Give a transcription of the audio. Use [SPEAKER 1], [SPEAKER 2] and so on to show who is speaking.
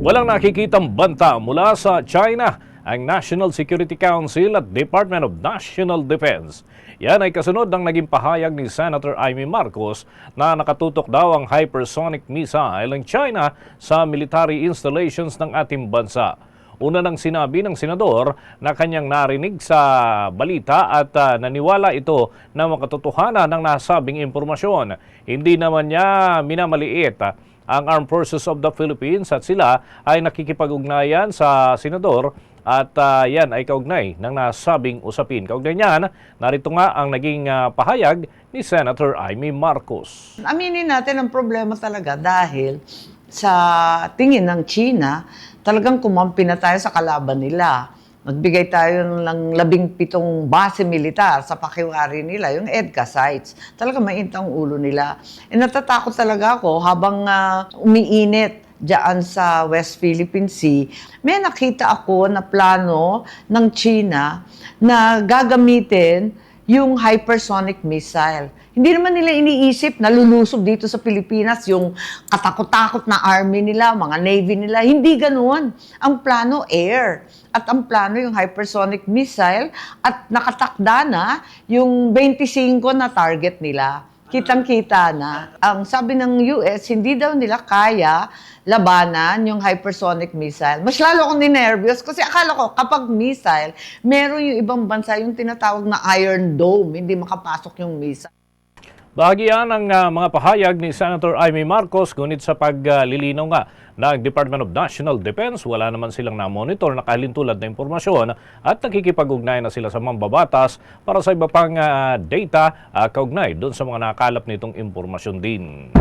[SPEAKER 1] Walang nakikitang banta mula sa China ang National Security Council at Department of National Defense. Yan ay kasunod ng naging pahayag ni Senator Amy Marcos na nakatutok daw ang hypersonic missile ng China sa military installations ng ating bansa. Una nang sinabi ng senador na kanyang narinig sa balita at ah, naniwala ito na makatotohanan ng nasabing impormasyon. Hindi naman niya minamaliit ah, ang Armed Forces of the Philippines at sila ay nakikipag-ugnayan sa senador at ah, yan ay kaugnay ng nasabing usapin. Kaugnay niyan, narito nga ang naging ah, pahayag ni Senator Amy Marcos.
[SPEAKER 2] Aminin natin ang problema talaga dahil sa tingin ng China, talagang kumampi na tayo sa kalaban nila. Nagbigay tayo ng labing pitong base militar sa pakiwari nila, yung EDCA sites. Talaga mainit ang ulo nila. E natatakot talaga ako habang ah, umiinit diyan sa West Philippine Sea, may nakita ako na plano ng China na gagamitin yung hypersonic missile. Hindi naman nila iniisip na lulusob dito sa Pilipinas yung katakot-takot na army nila, mga navy nila. Hindi ganoon. Ang plano, air. At ang plano yung hypersonic missile at nakatakda na yung 25 na target nila. Kitang-kita na. Ang sabi ng US, hindi daw nila kaya labanan yung hypersonic missile. Mas lalo akong ninervyos kasi akala ko kapag missile, meron yung ibang bansa yung tinatawag na Iron Dome, hindi makapasok yung missile.
[SPEAKER 1] Bahagi yan ang ah, mga pahayag ni Senator Amy Marcos ngunit sa paglilinaw nga ng Department of National Defense, wala naman silang na-monitor na kahilintulad na impormasyon at nakikipag-ugnay na sila sa mambabatas para sa iba pang ah, data ah, kaugnay doon sa mga nakalap nitong impormasyon din.